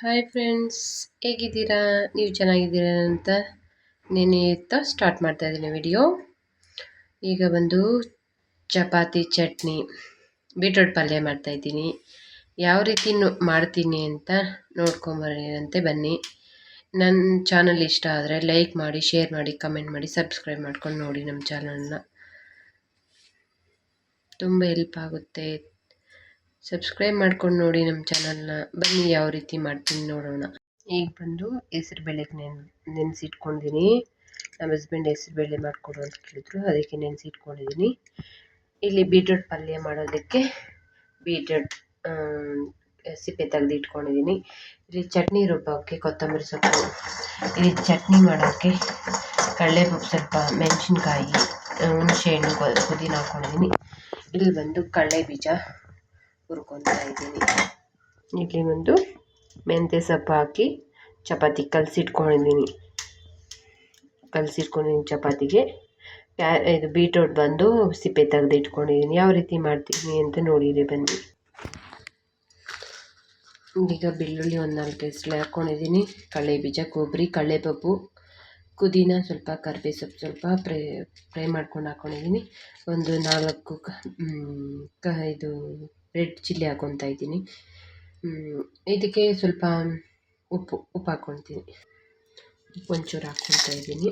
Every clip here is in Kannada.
ಹಾಯ್ ಫ್ರೆಂಡ್ಸ್ ಹೇಗಿದ್ದೀರಾ? ನೀವು ಚೆನ್ನಾಗಿದ್ದೀರಾ ಅಂತ ನೆನೆ ಸ್ಟಾರ್ಟ್ ಮಾಡ್ತಾ ಇದ್ದೀನಿ ವಿಡಿಯೋ ಈಗ ಬಂದು ಚಪಾತಿ, ಚಟ್ನಿ ಬೀಟ್ರೋಟ್ ಪಲ್ಯ ಮಾಡ್ತಾಯಿದ್ದೀನಿ ಯಾವ ರೀತಿ ಮಾಡ್ತೀನಿ ಅಂತ ನೋಡ್ಕೊಂಬರಂತೆ ಬನ್ನಿ. ನನ್ನ ಚಾನಲ್ ಇಷ್ಟ ಆದರೆ ಲೈಕ್ ಮಾಡಿ ಶೇರ್ ಮಾಡಿ ಕಮೆಂಟ್ ಮಾಡಿ ಸಬ್ಸ್ಕ್ರೈಬ್ ಮಾಡ್ಕೊಂಡು ನೋಡಿ ನಮ್ಮ ಚಾನಲ್ನ ತುಂಬ ಹೆಲ್ಪ್ ಆಗುತ್ತೆ. ಸಬ್ಸ್ಕ್ರೈಬ್ ಮಾಡ್ಕೊಂಡು ನೋಡಿ ನಮ್ಮ ಚಾನಲ್ನ. ಬನ್ನಿ ಯಾವ ರೀತಿ ಮಾಡ್ತೀನಿ ನೋಡೋಣ. ಈಗ ಬಂದು ಹೆಸ್ರು ಬೇಳೆಗೆ ನೆನ್ ನೆನೆಸಿಟ್ಕೊಂಡಿದ್ದೀನಿ ನಮ್ಮ ಹಸ್ಬೆಂಡ್ ಹೆಸ್ರು ಬೇಳೆ ಮಾಡಿಕೊಡು ಅಂತ ಕೇಳಿದ್ರು. ಅದಕ್ಕೆ ನೆನೆಸಿಟ್ಕೊಂಡಿದ್ದೀನಿ ಇಲ್ಲಿ ಬೀಟ್ರೂಟ್ ಪಲ್ಯ ಮಾಡೋದಕ್ಕೆ ಬೀಟ್ರೂಟ್ ಸಿಪ್ಪೆ ತೆಗೆದು ಇಟ್ಕೊಂಡಿದ್ದೀನಿ ಇಲ್ಲಿ ಚಟ್ನಿ ರುಬ್ಬೋಕ್ಕೆ ಕೊತ್ತಂಬರಿ ಸೊಪ್ಪು. ಇಲ್ಲಿ ಚಟ್ನಿ ಮಾಡೋಕ್ಕೆ ಕಡಲೆಪಪ್ಪು ಸ್ವಲ್ಪ ಮೆಣಸಿನ್ಕಾಯಿ ಹುಣಸೆಹಣ್ಣು ಪುದೀನ ಹಾಕ್ಕೊಂಡಿದ್ದೀನಿ ಇಲ್ಲಿ ಬಂದು ಕಡಲೆ ಬೀಜ. ಹುರ್ಕೊತಾ ಇದ್ದೀನಿ. ಇಲ್ಲಿ ಒಂದು ಮೆಂತ್ಯ ಸೊಪ್ಪು ಹಾಕಿ ಚಪಾತಿ ಕಲಸಿಟ್ಕೊಂಡಿದ್ದೀನಿ. ಕಲಸಿಟ್ಕೊಂಡಿದ್ದೀನಿ ಚಪಾತಿಗೆ. ಇದು ಬೀಟ್ರೋಟ್ ಬಂದು ಸಿಪ್ಪೆ ತೆಗೆದು ಇಟ್ಕೊಂಡಿದ್ದೀನಿ. ಯಾವ ರೀತಿ ಮಾಡ್ತೀನಿ ಅಂತ ನೋಡಿರಿ ಬನ್ನಿ. ಈಗ ಬೆಳ್ಳುಳ್ಳಿ ಒಂದು ನಾಲ್ಕು ಹೆಸರು ಹಾಕ್ಕೊಂಡಿದ್ದೀನಿ ಕಡಲೆ ಬೀಜ, ಕೊಬ್ಬರಿ, ಕಡಲೆಪಪ್ಪು, ಪುದೀನ, ಸ್ವಲ್ಪ ಕರ್ಬೇ ಸೊಪ್ಪು ಸ್ವಲ್ಪ ಫ್ರೈ ಫ್ರೈ ಮಾಡ್ಕೊಂಡು ಹಾಕ್ಕೊಂಡಿದ್ದೀನಿ ಒಂದು ನಾಲ್ಕು ಕ, ಇದು ರೆಡ್ ಚಿಲ್ಲಿ ಹಾಕ್ಕೊತಾ ಇದ್ದೀನಿ. ಇದಕ್ಕೆ ಸ್ವಲ್ಪ ಉಪ್ಪು ಉಪ್ಪು ಹಾಕ್ಕೊತೀನಿ ಒಂಚೂರು ಹಾಕ್ಕೊತಾ ಇದ್ದೀನಿ.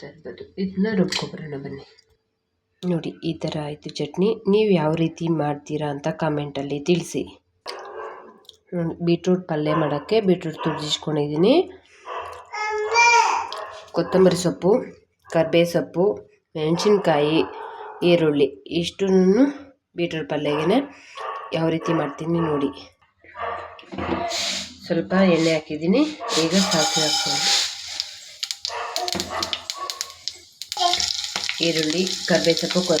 ತರ್ಬೋದು ಇದನ್ನ ರುಬ್ಕೊಬರೋಣ ಬನ್ನಿ. ನೋಡಿ, ಈ ಥರ ಆಯಿತು ಚಟ್ನಿ. ನೀವು ಯಾವ ರೀತಿ ಮಾಡ್ತೀರಾ ಅಂತ ಕಮೆಂಟಲ್ಲಿ ತಿಳಿಸಿ. ಬೀಟ್ರೂಟ್ ಪಲ್ಯ ಮಾಡೋಕ್ಕೆ ಬೀಟ್ರೂಟ್ ತುರ್ಜಿಸ್ಕೊಂಡಿದ್ದೀನಿ ಕೊತ್ತಂಬರಿ ಸೊಪ್ಪು ಕರ್ಬೇ ಸೊಪ್ಪು, ಮೆಣಸಿನ್ಕಾಯಿ, ಈರುಳ್ಳಿ, ಇಷ್ಟನ್ನು ಬೀಟ್ರೂಟ್ ಪಲ್ಯಗೆ ಯಾವ ರೀತಿ ಮಾಡ್ತೀನಿ ನೋಡಿ. ಸ್ವಲ್ಪ ಎಣ್ಣೆ ಹಾಕಿದ್ದೀನಿ. ಈಗ ಸಾಸಿವೆ ಹಾಕ್ತೀನಿ. ಈರುಳ್ಳಿ ಕರ್ಬೇ ಸೊಪ್ಪು ಕೊ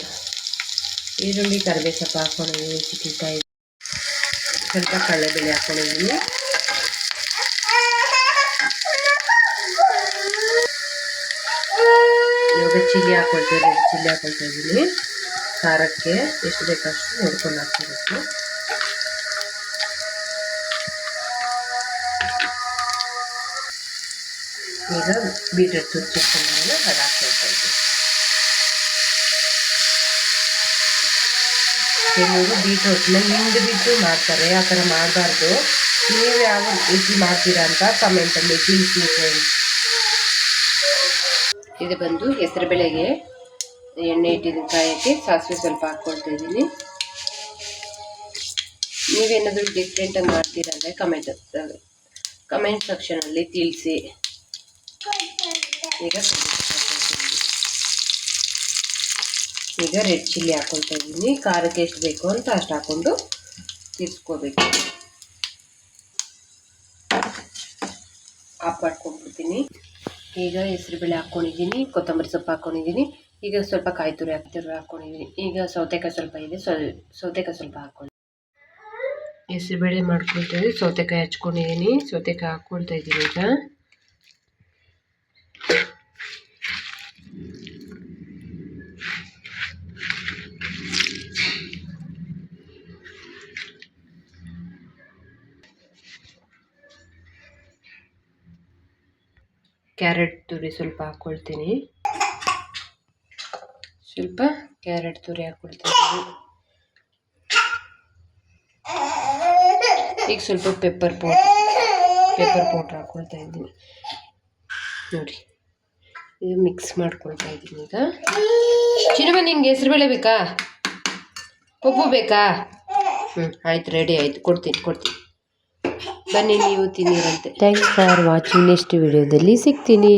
ಈರುಳ್ಳಿ ಕರ್ಬೇ ಸೊಪ್ಪು ಹಾಕ್ಕೊಂಡಿದ್ದೀನಿ ಚಿಕ್ಕಕಾಯಿ ಸ್ವಲ್ಪ ಕಡಲೆಬೇಳೆ ಹಾಕ್ಕೊಂಡಿದ್ದೀನಿ ಇವಾಗ ಚಿಲ್ಲಿ ಹಾಕೊಳ್ತೀವಿ ಚಿಲ್ಲಿ ಹಾಕೊಳ್ತಾ ಇದ್ದೀನಿ. ಖಾರಕ್ಕೆ ಎಷ್ಟು ಬೇಕಷ್ಟು ನೋಡ್ಕೊಂಡು ಹಾಕ್ಬೇಕು ಈಗ ಬೀಟ್ರೂಟ್ ತುಚ್ಚಿಟ್ಕೊಂಡಾಗ ಅದು ಹಾಕ್ಕೊಳ್ತಾ ಇದ್ದೀನಿ ಕೆಲವರು ಬೀಟ್ರೂಟ್ನ ಹಿಂಡು ಬಿಟ್ಟು ಮಾಡ್ತಾರೆ, ಆ ಥರ ಮಾಡಬಾರ್ದು. ನೀವು ಯಾವ ರೀತಿ ಮಾಡ್ತೀರಾ ಅಂತ ಕಮೆಂಟಲ್ಲಿ ತಿಳಿಸಿ ಇದು ಬಂದು ಹೆಸರು ಬೆಳೆಗೆ ಎಣ್ಣೆ ಇಟ್ಟಿದ್ದೀನಿ ಕಾಯಕ್ಕೆ ಸಾಸಿವೆ ಸ್ವಲ್ಪ ಹಾಕ್ಕೊಳ್ತಾ ಇದ್ದೀನಿ. ನೀವೇನಾದರೂ ಡಿಫ್ರೆಂಟಾಗಿ ಮಾಡ್ತೀರಾ ಅಂದರೆ ಕಮೆಂಟ್ ಕಮೆಂಟ್ ಸೆಕ್ಷನಲ್ಲಿ ತಿಳಿಸಿ. ಈಗ ಈಗ ರೆಡ್ ಚಿಲ್ಲಿ ಹಾಕ್ಕೊಳ್ತಾ ಇದ್ದೀನಿ. ಖಾರಕ್ಕೆ ಎಷ್ಟು ಬೇಕು ಅಂತ ಅಷ್ಟು ಹಾಕ್ಕೊಂಡು ತಿರ್ಸ್ಕೋಬೇಕು. ಆಫ್ ಈಗ ಈಗ ಹೆಸರುಬೇಳೆ ಹಾಕ್ಕೊಂಡಿದ್ದೀನಿ ಕೊತ್ತಂಬರಿ ಸೊಪ್ಪು ಹಾಕ್ಕೊಂಡಿದ್ದೀನಿ ಈಗ ಸ್ವಲ್ಪ ಕಾಯಿ ತುರಿ ಹಾಕ್ತಿರು ಹಾಕ್ಕೊಂಡಿದ್ದೀನಿ ಈಗ ಸೌತೆಕಾಯಿ ಸ್ವಲ್ಪ ಇದೆ ಸೌತೆಕಾಯಿ ಸ್ವಲ್ಪ ಹಾಕ್ಕೊಂಡು ಹೆಸರುಬೇಳೆ ಮಾಡ್ಕೊಳ್ತಾ ಸೌತೆಕಾಯಿ ಹಚ್ಕೊಂಡಿದ್ದೀನಿ. ಸೌತೆಕಾಯಿ ಹಾಕ್ಕೊಳ್ತಾ ಇದ್ದೀನಿ ಈಗ. ಕ್ಯಾರೆಟ್ ತುರಿ ಸ್ವಲ್ಪ ಹಾಕ್ಕೊಳ್ತೀನಿ ಸ್ವಲ್ಪ ಕ್ಯಾರೆಟ್ ತುರಿ ಹಾಕ್ಕೊಳ್ತೀನಿ ಈಗ ಸ್ವಲ್ಪ ಪೆಪ್ಪರ್ ಪೌಡ್ರ್ ಪೆಪ್ಪರ್ ಪೌಡ್ರ್ ಹಾಕ್ಕೊಳ್ತಾ ಇದ್ದೀನಿ. ನೋಡಿ, ಇದು ಮಿಕ್ಸ್ ಮಾಡ್ಕೊಳ್ತಾ ಇದ್ದೀನಿ ಈಗ. ಚಿನ್ನಮ್ಮ ನಿಂಗೆ ಹೆಸ್ರು ಬೇಳೆ ಬೇಕಾ? ಪಪ್ಪು ಬೇಕಾ? ಹ್ಞೂ ಆಯ್ತು ರೆಡಿ ಆಯಿತು. ಕೊಡ್ತೀನಿ ಕೊಡ್ತೀನಿ. ಬನ್ನಿ, ನೀವು ತಿನ್ನಿರಂತೆ. ಥ್ಯಾಂಕ್ಸ್ ಫಾರ್ ವಾಚಿಂಗ್ ನೆಕ್ಸ್ಟ್ ವಿಡಿಯೋದಲ್ಲಿ ಸಿಗ್ತೀನಿ.